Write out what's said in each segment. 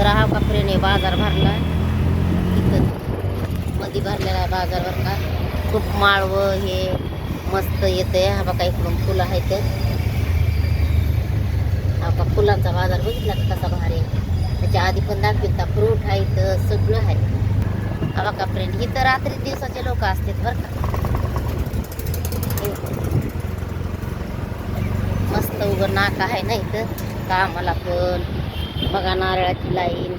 तर हा कपड्याने बाजार भरला. इथं मध्ये भरलेला आहे बाजार भर का. खूप माळवं हे मस्त येते हा बघा इकडून फुलं आहेत हा बघा फुलांचा बाजार बघितला का कसा भारी त्याच्या आधी पण दाखविता फ्रूट आहे इथं सगळं आहे. हा बघा फ्रेंड इथं रात्री दिवसाचे लोक असतात बरं का. मस्त उघड नाका आहे ना इथं. कामाला पण बघा नारळाची लाईन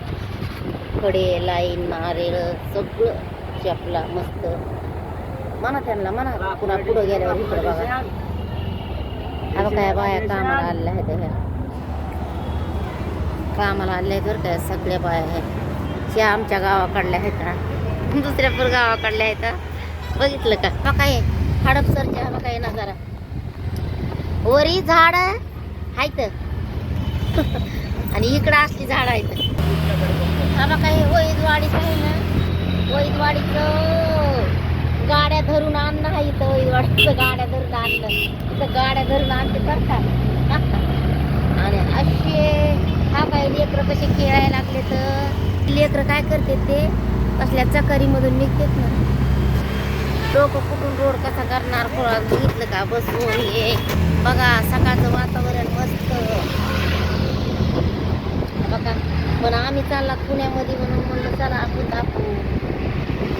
कडे लाईन नारळ सगळं चपला मस्त. म्हणा त्यांना म्हणा पुन्हा पुढं गेल्यावर इकडं बघा. हा काय बाया कामाला आलेल्या आहेत ह्या. कामाला आल्या आहेत बरं काय सगळ्या बाया आहेत ह्या आमच्या गावाकडल्या आहेत ना दुसऱ्या पण गावाकडल्या आहेत बघितलं का? काय? हे हडपसरच्या मग काय नजारा? वरी झाड आहेत. आणि इकडं असली झाड आहेत. हा बघा हे आहे ना? वैदवाडीचं गाड्या धरून आणणं आहे इथं वैदवाडीचं गाड्या धरून आणलं इथं गाड्या धरून आणते करतात आणि असे हा काय लेकरं कसे खेळायला लागले तर? लेकरं काय करते ते? कसल्या चकारीमधून निघतात ना. डोकं कुठून रोड कसा करणार कोणा बघितलं का बसून हे? बघा सकाळचं वातावरण मस्त. बघा. पण आम्ही चालला पुण्यामध्ये म्हणून म्हणलं चला आपण दाखवू.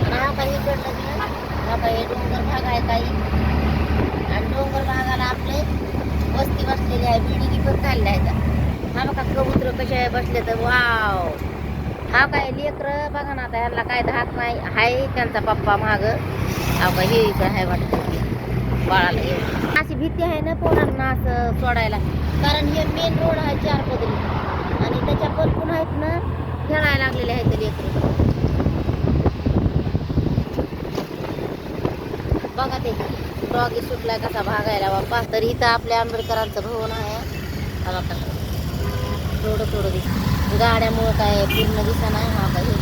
आणि हा काही इकडलं बी, हा काही डोंगर भाग आहे काही. आणि डोंगर भागाला आपले वस्ती बसलेली आहे बिल्डिंगी पण चालल्या आहेत. हा बघा कबूतर कसे बसले तर वाव. हा काय लेकर बघा ना आता ह्याला काय धाक नाही आहे त्यांचा पप्पा माग. हा का हे इकडं आहे वाटतं. बाळाला येऊ अशी भीती आहे ना पोरांना असं सोडायला. कारण हे मेन रोड आहे चार पदरी त्याच्या पण आहेत ना खेळायला लागलेले आहेत लेकर. बघा ते डॉगी सुटलाय कसा भागायला. बाप्पा तर इथं आपल्या आंबेडकरांचं भवन आहे. थोडं थोडं दिस. गाड्यामुळं काय पूर्ण दिसा नाही हा काही.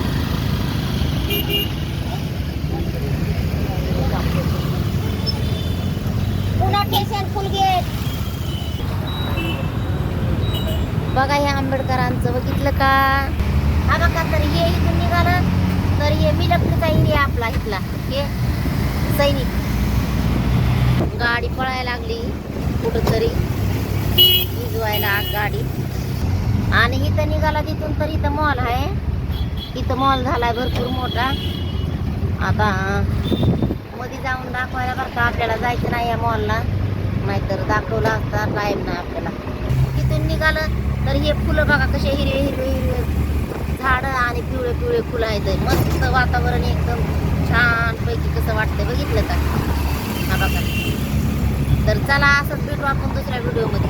पुन्हा स्टेशन फुल बघा हे आंबेडकरांचं बघितलं का? हा बघा तर हे इथून निघालं. तर हे मिलपलीचा एरिया आपला इथला. हे सैनिक. गाडी पळायला लागली. कुठंतरी भिजवायला गाडी. आणि इथं निघाला तिथून तर इथं मॉल आहे. इथं मॉल झालाय भरपूर मोठा. आता मध्ये जाऊन दाखवायला बरं का आपल्याला जायचं नाही या मॉलला. नाहीतर दाखवलं असता टाईम नाही आपल्याला. तिथून निघालं तर हे फुलं बघा कसे हिरवे हिरवे हिरवे झाडं आणि पिवळे पिवळे फुलं आहेत. मस्त वातावरण एकदम छान पैकी कसं वाटतंय बघितलं का? हा बघा. तर चला असंच भेटू आपण दुसऱ्या व्हिडिओमध्ये